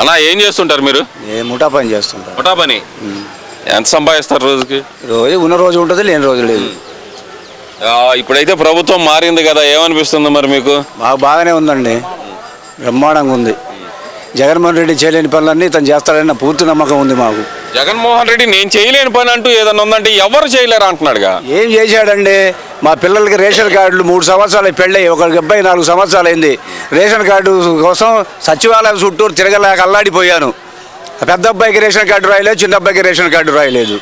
అన్నా ఏం చేస్తుంటారు మీరు? ఏ ముఠా పని చేస్తుంటాం ముఠా పని? ఎంత సంపాదిస్తారు రోజుకి? రోజు ఉన్న రోజు ఉంటుంది లేని రోజు లేదు. ఆ, ఇప్పుడైతే ప్రభుత్వం మారింది కదా ఏమనిపిస్తుంది మరి మీకు? మాకు బాగానే ఉందండి. బ్రహ్మాండంగా ఉంది. జగన్మోహన్ రెడ్డి చేయలేని పనులన్నీ తను చేస్తాడని నా పూర్తి నమ్మకం ఉంది మాకు. జగన్మోహన్ రెడ్డి నేను చేయలేని పని అంటూ ఏదన్నా ఉందంటే ఎవరు చేయలేరు అంటున్నాడుగా? ఏం చేశాడండి? మా పిల్లలకి రేషన్ కార్డులు మూడు సంవత్సరాలు పెళ్ళయి ఒక అబ్బాయి నాలుగు సంవత్సరాలు అయింది రేషన్ కార్డు కోసం సచివాలయం చుట్టూరు తిరగలేక అల్లాడిపోయాను. పెద్ద అబ్బాయికి రేషన్ కార్డు రాయలేదు చిన్న అబ్బాయికి రేషన్ కార్డు రాయలేదు.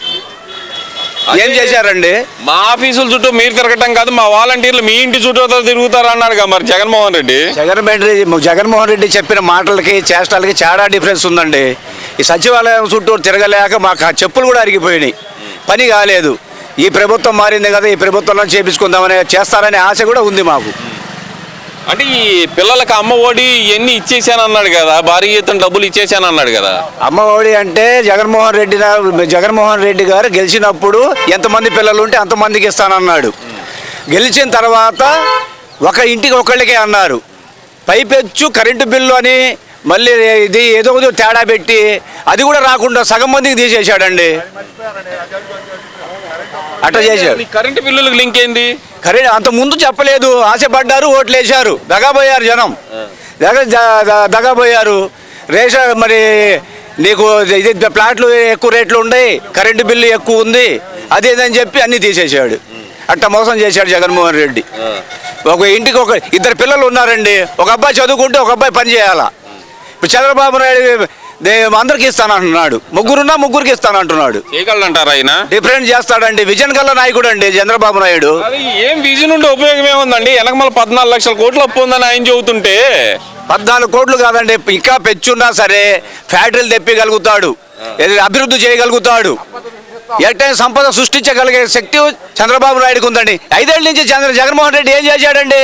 ఏం చేశారండి? మా ఆఫీసుల చుట్టూ మీరు తిరగటం కాదు మా వాలంటీర్లు మీ ఇంటి చుట్టూ తిరుగుతారు అన్నాడుగా మరి జగన్మోహన్ రెడ్డి? జగన్మోహన్ రెడ్డి జగన్మోహన్ రెడ్డి చెప్పిన మాటలకి చేష్టలకి చాలా డిఫరెన్స్ ఉందండి. ఈ సచివాలయం చుట్టూ తిరగలేక మాకు ఆ చెప్పులు కూడా అరిగిపోయినాయి. పని కాలేదు. ఈ ప్రభుత్వం మారింది కదా ఈ ప్రభుత్వంలో చేపించుకుందామని చేస్తారనే ఆశ కూడా ఉంది మాకు. అంటే ఈ పిల్లలకి అమ్మ ఒడి ఇవన్నీ ఇచ్చేసాను అన్నాడు కదా భారీ ఎత్తున డబ్బులు ఇచ్చేసాను అన్నాడు కదా. అమ్మ ఒడి అంటే జగన్మోహన్ రెడ్డి జగన్మోహన్ రెడ్డి గారు గెలిచినప్పుడు ఎంతమంది పిల్లలు ఉంటే అంతమందికి ఇస్తానన్నాడు. గెలిచిన తర్వాత ఒక ఇంటికి ఒకళ్ళకే అన్నారు. పైపెచ్చు కరెంటు బిల్లు అని మళ్ళీ ఇది ఏదో ఏదో తేడా పెట్టి అది కూడా రాకుండా సగం మందికి తీసేశాడండి. అట్లా చేశాడు ఈ కరెంటు బిల్లులకు లింక్ ఏంది? కరెంట్ అంత ముందు చెప్పలేదు. ఆశపడ్డారు ఓట్లు వేశారు దగాపోయారు జనం. దగ ద- ద- దగాపోయారు రేషన్ మరి నీకు ఇది ప్లాట్లు ఎక్కువ రేట్లు ఉన్నాయి కరెంటు బిల్లు ఎక్కువ ఉంది అదేదని చెప్పి అన్నీ తీసేశాడు. అట్ట మోసం చేశాడు జగన్మోహన్ రెడ్డి. ఒక ఇంటికి ఒక ఇద్దరు పిల్లలు ఉన్నారండి. ఒక అబ్బాయి చదువుకుంటే ఒక అబ్బాయి పని చేయాలా? ఇప్పుడు చంద్రబాబు నాయుడు అందరికి ఇస్తానంటున్నాడు. ముగ్గురున్నా ముగ్గురికి ఇస్తానంటున్నాడు. చేయగలంటారా ఆయన? డిఫరెంట్ చేస్తాడండి. విజన్ గల్ల నాయకుడు అండి చంద్రబాబు నాయుడు. ఏం విజన్ ఉంటే ఉపయోగం ఏముందండి? వెనకమల పద్నాలుగు లక్షల కోట్ల అప్పు ఉందని ఆయన చెబుతుంటే. పద్నాలుగు కోట్లు కాదండి ఇంకా పెంచున్నా సరే ఫ్యాక్టరీలు తెప్పగలుగుతాడు అభివృద్ధి చేయగలుగుతాడు. ఎట్టైనా సంపద సృష్టించగలిగే శక్తి చంద్రబాబు నాయుడుకు ఉందండి. ఐదేళ్ళ నుంచి చంద్ర జగన్మోహన్ రెడ్డి ఏం చేశాడండి?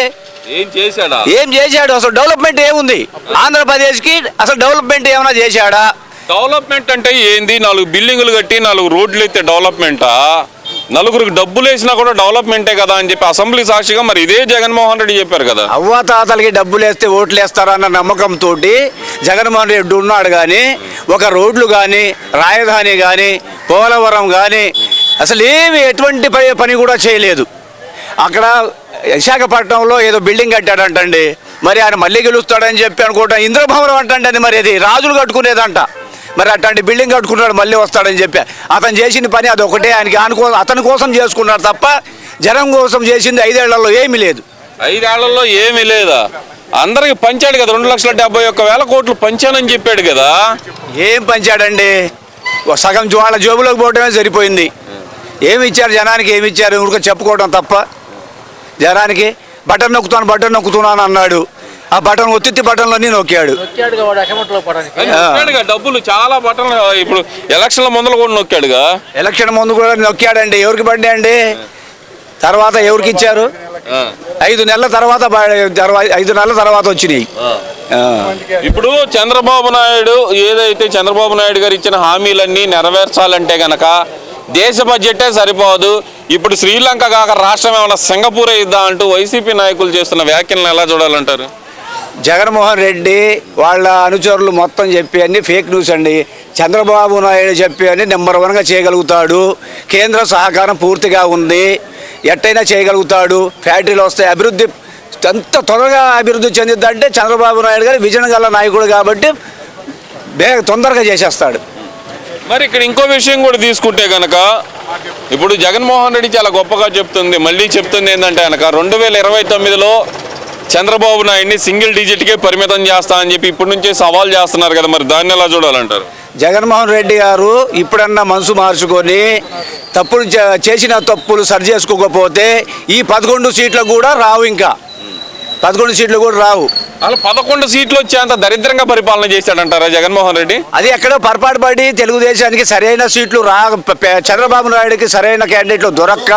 ఏం చేశాడా? ఏం చేశాడు? అసలు డెవలప్మెంట్ ఏముంది? ఆంధ్రప్రదేశ్కి అసలు డెవలప్మెంట్ ఏమైనా చేశాడా? డెవలప్మెంట్ అంటే ఏంది? నాలుగు బిల్డింగులు కట్టి నాలుగు రోడ్లు ఎత్తే డెవలప్మెంటా? నలుగురికి డబ్బులు వేసినా కూడా డెవలప్మెంటే కదా అని చెప్పి అసెంబ్లీ సాక్షిగా మరి ఇదే జగన్మోహన్ రెడ్డి చెప్పారు కదా. అవ్వ తాతలకి డబ్బులు వేస్తే ఓట్లు వేస్తారన్న నమ్మకంతో జగన్మోహన్ రెడ్డి ఉన్నాడు కానీ ఒక రోడ్లు కానీ రాజధాని కానీ పోలవరం కానీ అసలు ఏమి ఎటువంటి పని కూడా చేయలేదు. అక్కడ విశాఖపట్నంలో ఏదో బిల్డింగ్ కట్టాడంటండి. మరి ఆయన మళ్ళీ గెలుస్తాడని చెప్పి అనుకుంటా ఇంద్రభవనం అంటండి అది మరి అది రాజులు కట్టుకునేదంట. మరి అట్లాంటి బిల్డింగ్ కట్టుకున్నాడు మళ్ళీ వస్తాడని చెప్పి. అతను చేసిన పని అది ఒకటే ఆయనకి అనుకో అతని కోసం చేసుకున్నాడు తప్ప జనం కోసం చేసింది ఐదేళ్ళలో ఏమీ లేదు. ఐదేళ్ళలో ఏమీ లేదా? అందరికి పంచాడు కదా రెండు లక్షల డెబ్బై ఒక్క వేల కోట్లు పంచానని చెప్పాడు కదా. ఏం పంచాడండి? సగం వాళ్ళ జోబులోకి పోవడమే సరిపోయింది. ఏమి ఇచ్చారు జనానికి ఏమి ఇచ్చారు ఊరికే చెప్పుకోవడం తప్ప. జనానికి బటన్ నొక్కుతాను బటన్ నొక్కుతున్నాను అన్నాడు. ఆ బటన్ ఒత్తిత్తి బటన్లోని నొక్కాడు. వచ్చాడుగా వాడు అకౌంట్లో పడానికి ఆయన నొక్కాడుగా డబ్బులు చాలా బట్టలు ఇప్పుడు ఎలక్షన్ల ముందర కూడా నొక్కాడుగా? ఎలక్షన్ ముందు కూడా నొక్కాడండి. ఎవరికి పడ్డాయండి తర్వాత ఎవరికి ఇచ్చారు? ఆ. ఐదు నెలల తర్వాత ఐదు నెలల తర్వాత వచ్చినాయి. ఆ. ఇప్పుడు చంద్రబాబు నాయుడు ఏదైతే చంద్రబాబు నాయుడు గారు ఇచ్చిన హామీలన్నీ నెరవేర్చాలంటే గనక దేశ బడ్జెటే సరిపోదు. ఇప్పుడు శ్రీలంక కాక రాష్ట్రం ఏమైనా సింగపూర్ ఇద్దా అంటూ వైసీపీ నాయకులు చేస్తున్న వ్యాఖ్యలను ఎలా చూడాలంటారు? జగన్మోహన్ రెడ్డి వాళ్ళ అనుచరులు మొత్తం చెప్పి అన్ని ఫేక్ న్యూస్ అండి. చంద్రబాబు నాయుడు చెప్పి అని నెంబర్ వన్గా చేయగలుగుతాడు. కేంద్ర సహకారం పూర్తిగా ఉంది. ఎట్టయినా చేయగలుగుతాడు. ఫ్యాక్టరీలు వస్తాయి. అభివృద్ధి ఎంత త్వరగా అభివృద్ధి చెందిద్దంటే చంద్రబాబు నాయుడు గారు విజయనగల నాయకుడు కాబట్టి బేగ తొందరగా చేసేస్తాడు. మరి ఇక్కడ ఇంకో విషయం కూడా తీసుకుంటే కనుక ఇప్పుడు జగన్మోహన్ రెడ్డి చాలా గొప్పగా చెప్తుంది మళ్ళీ చెప్తుంది ఏంటంటే కనుక రెండు వేల ఇరవై తొమ్మిదిలో చంద్రబాబు నాయుడిని సింగిల్ డిజిట్కే పరిమితం చేస్తా అని చెప్పి ఇప్పటి నుంచే సవాల్ చేస్తున్నారు కదా మరి దాన్ని ఎలా చూడాలంటారు? జగన్మోహన్ రెడ్డి గారు ఇప్పుడన్నా మనసు మార్చుకొని తప్పులు చే- చేసిన తప్పులు సరి చేసుకోకపోతే ఈ పదకొండు సీట్లు కూడా రావు ఇంకా. పదకొండు సీట్లు కూడా రావు. అలా పదకొండు సీట్లు వచ్చేంత దరిద్రంగా పరిపాలన చేశాడంటారా జగన్మోహన్ రెడ్డి. అది ఎక్కడో పొరపాటు పడి తెలుగుదేశానికి సరైన సీట్లు రా చంద్రబాబు నాయుడుకి సరైన క్యాండిడేట్లు దొరక్క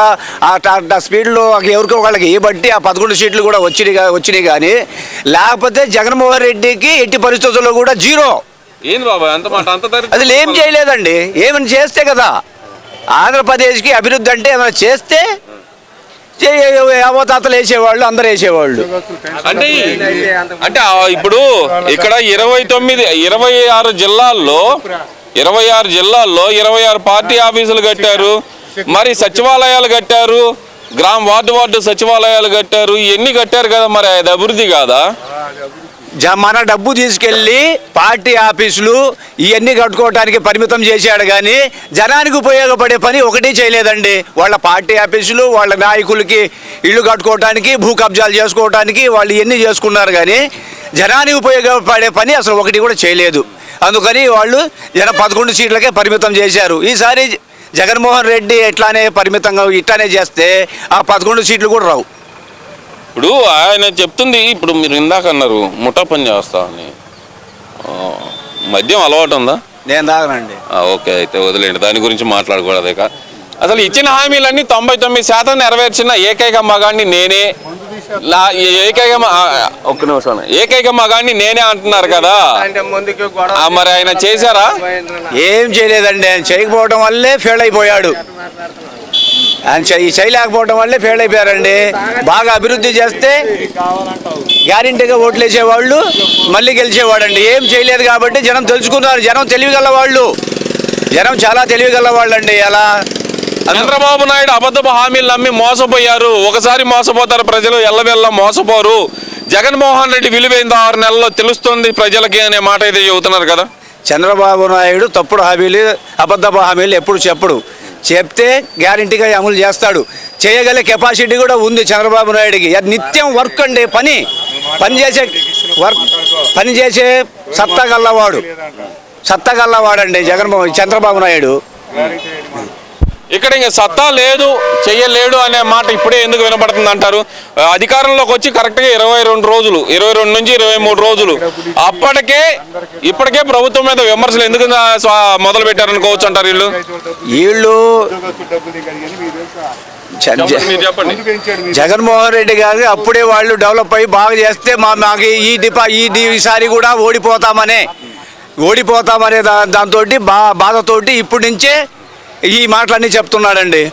ఆ స్పీడ్లో ఎవరికో వాళ్ళకి ఏ బట్టి ఆ పదకొండు సీట్లు కూడా వచ్చినాయి వచ్చినాయి కానీ లేకపోతే జగన్మోహన్ రెడ్డికి ఎట్టి పరిస్థితుల్లో కూడా జీరో. ఏంది బాబా అంత మాట అంత దరిద్రం. అది ఏం చేయలేదండి. ఏమైనా చేస్తే కదా. ఆంధ్రప్రదేశ్కి అభివృద్ధి అంటే ఏమైనా చేస్తే అవతాతలు వేసేవాళ్ళు అందరు వేసేవాళ్ళు. అంటే అంటే ఇప్పుడు ఇక్కడ ఇరవై తొమ్మిది ఇరవై ఆరు జిల్లాల్లో ఇరవై ఆరు జిల్లాల్లో ఇరవై ఆరు పార్టీ ఆఫీసులు కట్టారు. మరి సచివాలయాలు కట్టారు. గ్రామ వార్డు వార్డు సచివాలయాలు కట్టారు. ఇవన్నీ కట్టారు కదా మరి అది అభివృద్ధి కాదా? మన డబ్బు తీసుకెళ్ళి పార్టీ ఆఫీసులు ఇవన్నీ కట్టుకోవడానికి పరిమితం చేశాడు కానీ జనానికి ఉపయోగపడే పని ఒకటి చేయలేదండి. వాళ్ళ పార్టీ ఆఫీసులు వాళ్ళ నాయకులకి ఇల్లు కట్టుకోవడానికి భూ కబ్జాలు చేసుకోవడానికి వాళ్ళు ఇవన్నీ చేసుకున్నారు కానీ జనానికి ఉపయోగపడే పని అసలు ఒకటి కూడా చేయలేదు. అందుకని వాళ్ళు జన పదకొండు సీట్లకే పరిమితం చేశారు. ఈసారి జగన్మోహన్ రెడ్డి ఎట్లానే పరిమితంగా ఇట్లానే చేస్తే ఆ పదకొండు సీట్లు కూడా రావు. ఇప్పుడు ఆయన చెప్తుంది ఇప్పుడు మీరు ఇందాక అన్నారు ముఠా పని చేస్తా అని. ఆ, మద్యం అలవాటు ఉందా? నేను తాగనండి. ఆ, ఓకే అయితే వదిలేండి దాని గురించి మాట్లాడకూడదు ఇక అసలు ఇచ్చిన హామీలన్నీ తొంభై తొమ్మిది శాతం నెరవేర్చిన ఏకైక మగాడిని నేనే ఏకైక ఒక్క నిమిషం. ఏకైక మగాడిని నేనే అంటున్నారు కదా. అంటే ముందుకు గొడవ ఆ, మరి ఆయన చేశారా? ఏం చేయలేదండి ఆయన చేయకపోవడం వల్లే ఫెయిల్ అయిపోయాడు. చేయి చేయలేకపోవడం వల్లే ఫెయిల్ అయిపోయారండి. బాగా అభివృద్ధి చేస్తే గ్యారెంటీగా ఓట్లు వేసేవాళ్ళు మళ్ళీ గెలిచేవాడండి. ఏం చేయలేదు కాబట్టి జనం తెలుసుకున్నారు. జనం తెలివిగల వాళ్ళు జనం చాలా తెలివిగల వాళ్ళండి అలా చంద్రబాబు నాయుడు అబద్ధపు హామీలు నమ్మి మోసపోయారు. ఒకసారి మోసపోతారు ప్రజలు ఎల్లవెల్ల మోసపోరు. జగన్మోహన్ రెడ్డి విలువైంది ఆరు నెలల్లో తెలుస్తుంది ప్రజలకి అనే మాట అయితే చెబుతున్నారు కదా. చంద్రబాబు నాయుడు తప్పుడు హామీలు అబద్ధపు హామీలు ఎప్పుడు చెప్పడు. చెప్తే గ్యారంటీగా అమలు చేస్తాడు. చేయగల కెపాసిటీ కూడా ఉంది చంద్రబాబు నాయుడికి. నిత్యం వర్క్ అండి పని. పని చేసే వర్క్ పని చేసే సత్తా గల్లవాడు. సత్తా గల్లవాడండి జగన్మోహన్ చంద్రబాబు నాయుడు. ఇక్కడ ఇంకా సత్తా లేదు చెయ్యలేడు అనే మాట ఇప్పుడే ఎందుకు వినపడుతుంది అంటారు? అధికారంలోకి వచ్చి కరెక్ట్గా ఇరవై రెండు రోజులు ఇరవై రెండు నుంచి ఇరవై మూడు రోజులు. అప్పటికే ఇప్పటికే ప్రభుత్వం మీద విమర్శలు ఎందుకు మొదలు పెట్టారనుకోవచ్చు అంటారు వీళ్ళు? వీళ్ళు జగన్మోహన్ రెడ్డి గారు అప్పుడే వాళ్ళు డెవలప్ అయ్యి బాగా చేస్తే మా మాకు ఈ డిపా ఈ ఈసారి కూడా ఓడిపోతామనే ఓడిపోతామనే దాంతో బా బాధతోటి ఇప్పటి నుంచే ఈ మాటలన్నీ చెప్తున్నాడండి.